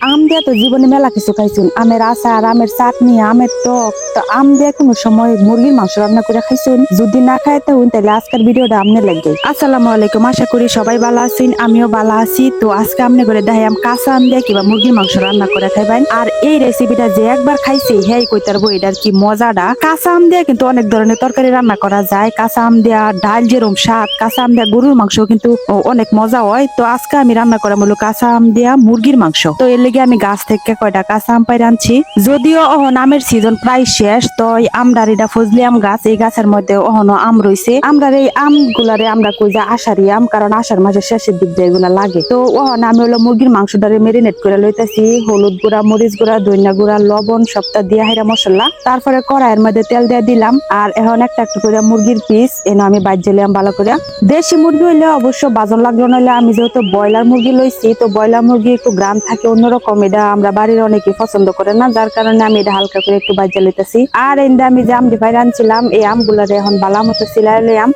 আম দিয়ে তো জীবনে মেলা কিছু খাইছুন। আমের আচার, আমের চাটনি, আমের টক। তো আম দিয়ে কোনো সময় মুরগির মাংস রান্না করে খাইছুন? যদি না খাই তো তাহলে আজকের ভিডিওটা আমনে লাগবে আসসালামু আলাইকুম, আশা করি সবাই ভালো আছেন, আমিও ভালো আছি। তো আজকে আমনে করে দেখাই আম কাঁচা আম দিয়ে কিংবা মুরগির মাংস রান্না করে খাইবেন। আর এই রেসিপিটা যে একবার খাইছে হ্যাঁ কই তারবো এটার কি মজাটা? কাঁচা আম দিয়ে কিন্তু অনেক ধরনের তরকারি রান্না করা যায়। কাঁচা আম দেয়া ডাল যেরকম শাক কাঁচা আম দেয়া গরুর মাংস কিন্তু অনেক মজা হয়। তো আজকে আমি রান্না করা হলো কাঁচা আম দেয়া মুরগির মাংস। তো এর লেগে আমি গাছ থেকে কয়টা কাঁচা আম পাই আনছি। যদিও অহন আমের সিজন প্রায় শেষ তো এই আমডার এটা ফজলি আম গাছ, এই গাছের মধ্যে অহনো আম রয়েছে আমরার এই আম গুলারে আমরা কই যে আষাঢ়ি আম, কারণ আষাঢ় মাসের শেষের দিক দিয়ে এগুলা লাগে। তো অহন আমি হলো মুরগির মাংসটারে মেরিনেট করে লইতেছি, হলুদ গুঁড়া, মরিচ গুঁড়া ধনিয়া গুঁড়া, লবণ, সবটা দিয়ে হেরা মশলা। তারপরে কড়াইয়ের মধ্যে তেল দিয়ে দিলাম, আর এখন একটা একটা করে মুরগির পিস এনে আমি বাজ্যেলাম ভালো করে দেশি মুরগি হইলে অবশ্য বাজন লাগল, নইলে আমি যেহেতু ব্রয়লার মুরগি লইছি, তো ব্রয়লার মুরগি একটু গ্রাম থাকে অন্যরকম। এটা আমরা বাড়ির অনেকে পছন্দ করে না, যার কারণে আমি এটা হালকা করে একটু বাজ্যা লইতেছি। আর এন্ডা আমি যে আম ডিভাইড আনছিলাম, এই আমগুলারে এখন বালা মতো সিলাই লইয়াম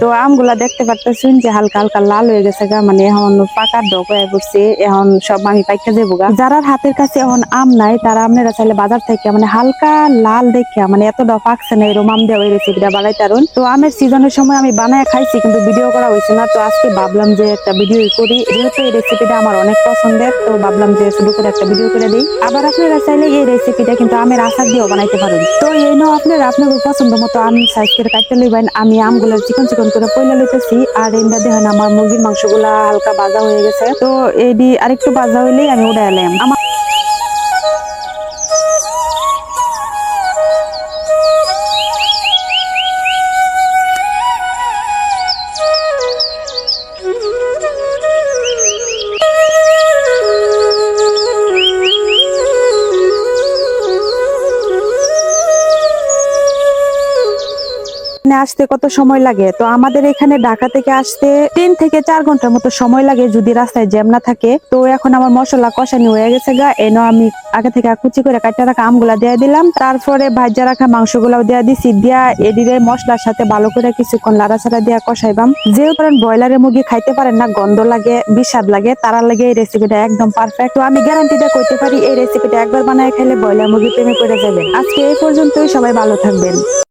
তো আমগুলা দেখতে পারতেছেন যে হালকা হালকা লাল হয়ে গেছে গা মানে এখন পাকার ডক হয়ে পড়ছে, এখন সব আমি পাইকা যাব গা। যারা হাতের কাছে এখন আম নাই, তারা আপনারা চাইলে বাজার থেকে মানে হালকা লাল দেখে মানে এতটা পাকছে না এরকম আম দেওয়া রেসিপিটা বানাই তারুন। তো আমের সিজনের সময় আমি বানায় খাইছি, কিন্তু ভিডিও করা হয়েছে না, তো আজকে ভাবলাম যে একটা ভিডিও করি। যেহেতু এই রেসিপিটা আমার অনেক পছন্দের, তো ভাবলাম যে শুরু করে একটা ভিডিও করে দিই। আবার আপনারা চাইলে এই রেসিপিটা কিন্তু আমের আচার দিয়েও বানাইতে পারেন। তো এই নাও আপনারা, আপনাদের পছন্দ মতো আম সাইজ করে কাটতে লইবেন। আমি আমগুলো চিকন চিকন করে পয়লা লইতেছি। আর এমনি দেখেন আমার মুরগির মাংসগুলা হালকা বাজা হয়ে গেছে। তো এডি আরেকটু বাজা হইলেই আমি উড়ে এলাম আমার আসতে কত সময় লাগে? তো আমাদের এখানে ঢাকা থেকে আসতে তিন থেকে চার ঘণ্টার মতো সময় লাগে যদি রাস্তায় জ্যাম না থাকে। তো এখন আমার মশলা কষানি হয়ে গেছে গা এনো আমি আগে থেকে কুচি করে কাটা রাখা আমগুলা দিয়ে দিলাম। তারপরে ভাজা রাখা মাংস মাংসগুলাও দিয়ে দিছি, দিয়া এদিকে মশলার সাথে ভালো করে কিছুক্ষণ লাড়াচাড়া দিয়া কষাইবাম। যেহেতু কারণ ব্রয়লারের মুরগি খাইতে পারেন না, গন্ধ লাগে বিস্বাদ লাগে তারা লাগে এই রেসিপিটা একদম পারফেক্ট তো আমি গ্যারান্টি দিয়ে করতে পারি, এই রেসিপিটা একবার বানায় খেলে ব্রয়লার মুরগি প্রেমে করে যাবেন। আজকে এই পর্যন্তই, সবাই ভালো থাকবেন।